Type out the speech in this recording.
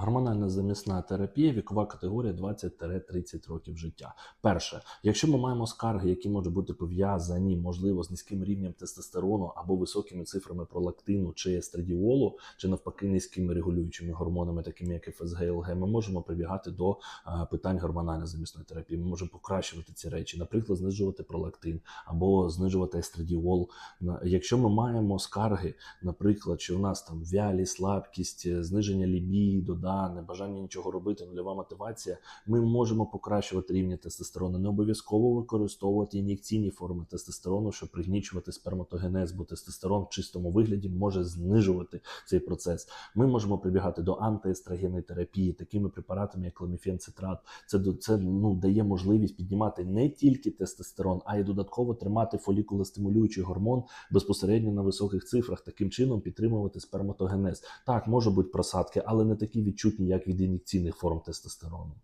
Гормональна замісна терапія, вікова категорія 20-30 років життя. Перше, якщо ми маємо скарги, які можуть бути пов'язані, можливо, з низьким рівнем тестостерону або високими цифрами пролактину чи естрадіолу, чи навпаки низькими регулюючими гормонами, такими як ФСГ, ЛГ, ми можемо прибігати до е, питань гормональної замісної терапії. Ми можемо покращувати ці речі, наприклад, знижувати пролактин або знижувати естрадіол. Якщо ми маємо скарги, наприклад, що у нас там вялі, слабкість, е, зниження лібідо, да, небажання нічого робити, нульова мотивація, ми можемо покращувати рівні тестостерону. Не обов'язково використовувати ін'єкційні форми тестостерону, щоб пригнічувати сперматогенез, бо тестостерон в чистому вигляді може знижувати цей процес. Ми можемо прибігати до антиестрогенної терапії, такими препаратами, як ламіфенцитрат. Це до- це ну дає можливість піднімати не тільки тестостерон, а й додатково тримати фолікулостимулюючий гормон безпосередньо на високих цифрах, таким чином підтримувати сперматогенез. Так, може бути просадки, але не такі відчутні, як від ін'єкційних форм тестостерону.